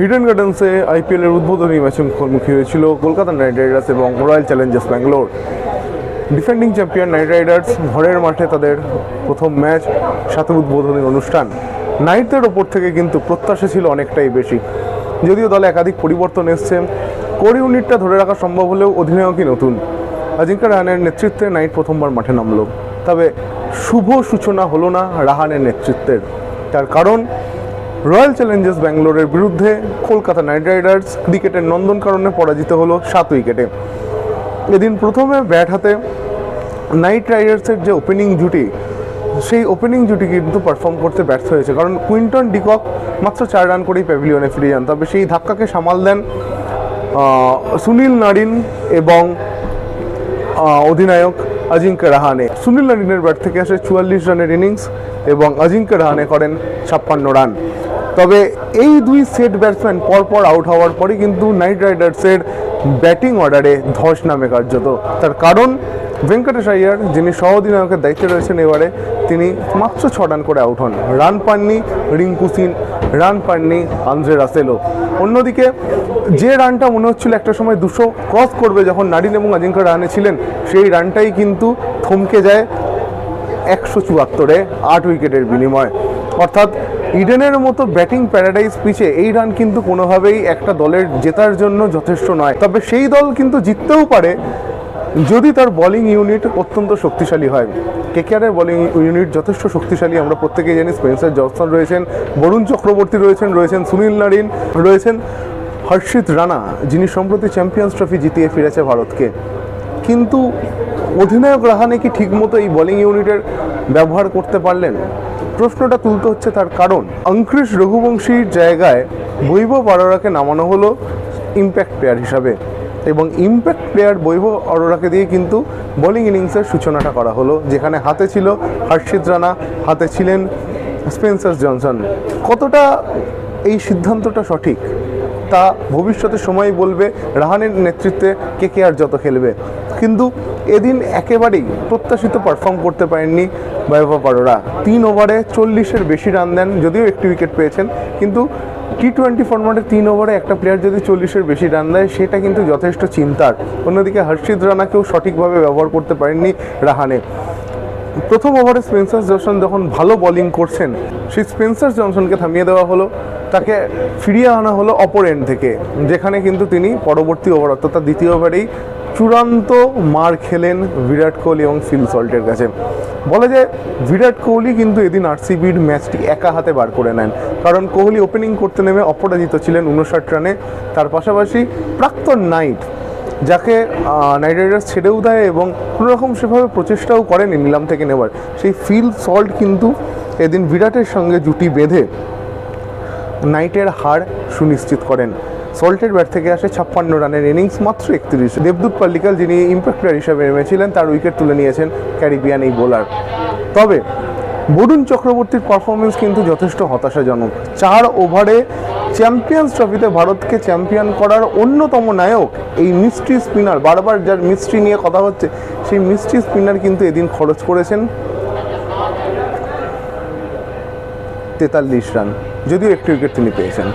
Hidden গার্ডেন্সে আইপিএলের উদ্বোধনী ম্যাচে মুখোমুখি হয়েছিল কলকাতা নাইট রাইডার্স এবং Royal Challengers Bangalore defending champion Knight Riders ঘরের মাঠে তাদের প্রথম ম্যাচ, সাথে উদ্বোধনী অনুষ্ঠান। নাইটদের ওপর থেকে কিন্তু প্রত্যাশা ছিল অনেকটাই বেশি। যদিও দলে একাধিক পরিবর্তন এসছে কোর ইউনিটটা ধরে রাখা সম্ভব হলেও অধিনায়কই নতুন। আজিঙ্কা রাহানের নেতৃত্বে নাইট প্রথমবার মাঠে নামলো। তবে শুভ সূচনা হলো না রাহানের নেতৃত্বের। তার কারণ রয়্যাল চ্যালেঞ্জার্স ব্যাঙ্গালোরের বিরুদ্ধে কলকাতা নাইট রাইডার্স ক্রিকেটের নন্দনকাননে পরাজিত হলো সাত উইকেটে। এদিন প্রথমে ব্যাট হাতে নাইট রাইডার্সের যে ওপেনিং জুটি, সেই ওপেনিং জুটি কিন্তু পারফর্ম করতে ব্যর্থ হয়েছে। কারণ কুইন্টন ডিকক মাত্র চার রান করেই প্যাভিলিয়নে ফিরে যান। তবে সেই ধাক্কাকে সামাল দেন সুনীল নারিন এবং অধিনায়ক অজিঙ্ক্য রাহানে। সুনীল নারিনের ব্যাট থেকে আসে চুয়াল্লিশ রানের ইনিংস এবং অজিঙ্ক্য রাহানে করেন ছাপ্পান্ন রান। তবে এই দুই সেট ব্যাটসম্যান পরপর আউট হওয়ার পরে কিন্তু নাইট রাইডার্সের ব্যাটিং অর্ডারে ধস নামে কার্যত। তার কারণ ভেঙ্কটেশ আইয়ার যিনি সহ অধিনায়কের দায়িত্বে রয়েছেন এবারে, তিনি মাত্র ছ রান করে আউট হন। রান পাননি রিঙ্কু সিন রান পাননি আন্দ্রে রাসেলো অন্যদিকে যে রানটা মনে হচ্ছিল একটা সময় দুশো ক্রস করবে যখন নারিন এবং অজিঙ্ক্য রানে ছিলেন, সেই রানটাই কিন্তু থমকে যায় একশো চুয়াত্তরে আট উইকেটের বিনিময়। অর্থাৎ ইডেনের মতো ব্যাটিং প্যারাডাইজ পিচে এই রান কিন্তু কোনোভাবেই একটা দলের জেতার জন্য যথেষ্ট নয়। তবে সেই দল কিন্তু জিততেও পারে যদি তার বোলিং ইউনিট অত্যন্ত শক্তিশালী হয়। কেকেআরের বোলিং ইউনিট যথেষ্ট শক্তিশালী। আমরা প্রত্যেকেই জানি স্পেন্সার জনসন রয়েছেন, বরুণ চক্রবর্তী রয়েছেন রয়েছেন সুনীল নারিন, রয়েছেন হর্ষিত রানা, যিনি সম্প্রতি চ্যাম্পিয়ন্স ট্রফি জিতিয়ে ফিরেছে ভারতকে। কিন্তু অধিনায়ক রাহানে কি ঠিকমতো এই বোলিং ইউনিটের ব্যবহার করতে পারলেন? প্রশ্নটা তুলতে হচ্ছে তার কারণ। অঙ্কৃশ রঘুবংশীর জায়গায় বৈভব অরোরাকে নামানো হলো ইম্প্যাক্ট প্লেয়ার হিসাবে। এবং ইম্প্যাক্ট প্লেয়ার বৈভব অরোরাকে দিয়ে কিন্তু বোলিং ইনিংসের সূচনাটা করা হলো, যেখানে হাতে ছিল হর্ষিত রানা, হাতে ছিলেন স্পেন্সার জনসন। কতটা এই সিদ্ধান্তটা সঠিক? তা ভবিষ্যতে সময় বলবে, রাহানের নেতৃত্বে কে কে আর যত খেলবে। কিন্তু এদিন একেবারেই প্রত্যাশিত পারফর্ম করতে পারেননি বৈভব অরোরা তিন ওভারে চল্লিশের বেশি রান দেন, যদিও একটি উইকেট পেয়েছেন। কিন্তু টি টোয়েন্টি ফর্ম্যাটে তিন ওভারে একটা প্লেয়ার যদি চল্লিশের বেশি রান দেয়, সেটা কিন্তু যথেষ্ট চিন্তার। অন্যদিকে হর্ষিত রানাকেও সঠিকভাবে ব্যবহার করতে পারেননি রাহানে। প্রথম ওভারে স্পেন্সার জনসন যখন ভালো বোলিং করছেন, সেই স্পেন্সার জনসনকে থামিয়ে দেওয়া হলো। তাকে ফিরিয়ে আনা হলো অপর এন্ড থেকে, যেখানে কিন্তু তিনি পরবর্তী ওভার অর্থাৎ দ্বিতীয় ওভারেই চূড়ান্ত মার খেলেন বিরাট কোহলি এবং ফিল সল্টের কাছে। বলা যায় বিরাট কোহলি কিন্তু এদিন আরসিবির ম্যাচটি একা হাতে বার করে নেন। কারণ কোহলি ওপেনিং করতে নেমে অপরাজিত ছিলেন উনষাট রানে। তার পাশাপাশি প্রাক্তন নাইট, যাকে নাইট রাইডার্স ছেড়েও দেয় এবং কোনোরকম সেভাবে প্রচেষ্টাও করেনি নিলাম থেকে নেবার সেই ফিল সল্ট কিন্তু এদিন বিরাটের সঙ্গে জুটি বেঁধে নাইটের হার সুনিশ্চিত করেন। সল্টের ব্যাট থেকে আসে ছাপ্পান্ন রানের ইনিংস, মাত্র একত্রিশ। দেবদূত পাল্লিকাল, যিনি ইম্প্যাক্ট প্লেয়ার হিসাবে নেমেছিলেন, তার উইকেট তুলে নিয়েছেন ক্যারিবিয়ান এই বোলার। তবে বরুণ চক্রবর্তীর পারফরমেন্স কিন্তু যথেষ্ট হতাশাজনক। চার ওভারে চ্যাম্পিয়ন্স ট্রফিতে ভারতকে চ্যাম্পিয়ন করার অন্যতম নায়ক এই মিস্ট্রি স্পিনার, বারবার যার মিস্ট্রি নিয়ে কথা হচ্ছে, সেই মিস্ট্রি স্পিনার কিন্তু এদিন খরচ করেছেন তেতাল্লিশ রান, যদিও একটি উইকেট তিনি পেয়েছেন।